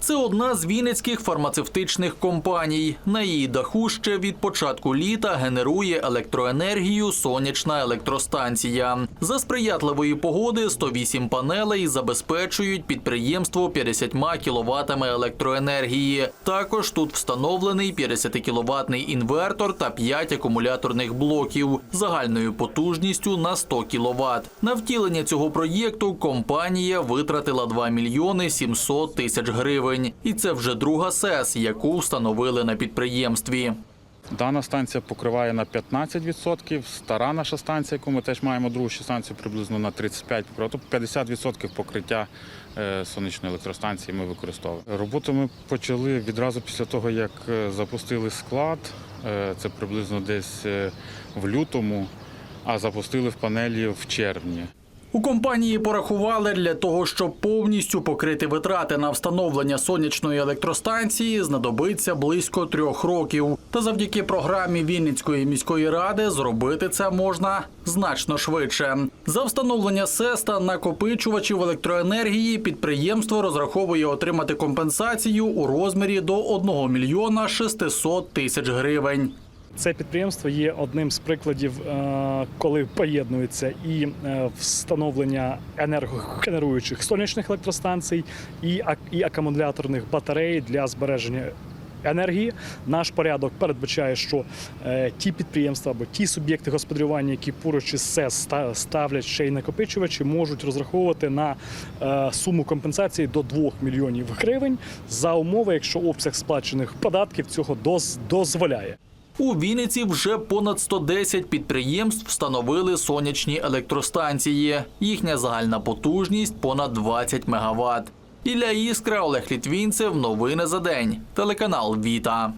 Це одна з вінницьких фармацевтичних компаній. На її даху ще від початку літа генерує електроенергію сонячна електростанція. За сприятливої погоди 108 панелей забезпечують підприємство 50 кіловатами електроенергії. Також тут встановлений 50 кіловатний інвертор та 5 акумуляторних блоків загальною потужністю на 100 кіловат. На втілення цього проєкту компанія витратила 2 мільйони 700 тисяч гривень. І це вже друга СЕС, яку встановили на підприємстві. Дана станція покриває на 15%, стара наша станція, яку ми теж маємо другу станцію, приблизно на 35%, тобто 50% покриття е, сонячної електростанції ми використовуємо. Роботу ми почали відразу після того, як е, запустили склад, е, це приблизно десь в лютому, а запустили в панелі в червні. У компанії порахували для того, щоб повністю покрити витрати на встановлення сонячної електростанції, знадобиться близько трьох років. Та завдяки програмі Вінницької міської ради зробити це можна значно швидше. За встановлення СЕС та накопичувачів електроенергії підприємство розраховує отримати компенсацію у розмірі до 1 мільйона 600 тисяч гривень. Це підприємство є одним з прикладів, е, коли поєднується і е, встановлення енергогенеруючих сонячних електростанцій, і акумуляторних батарей для збереження. Енергії наш порядок передбачає, що е, ті підприємства або ті суб'єкти господарювання, які поруч із СЕС ставлять ще й накопичувачі, можуть розраховувати на е, суму компенсації до 2 мільйонів гривень за умови, якщо обсяг сплачених податків цього доз- дозволяє. У Вінниці вже понад 110 підприємств встановили сонячні електростанції. Їхня загальна потужність понад 20 мегаватт. Ілля Іскра, Олег Літвінцев. Новини за день. Телеканал Віта.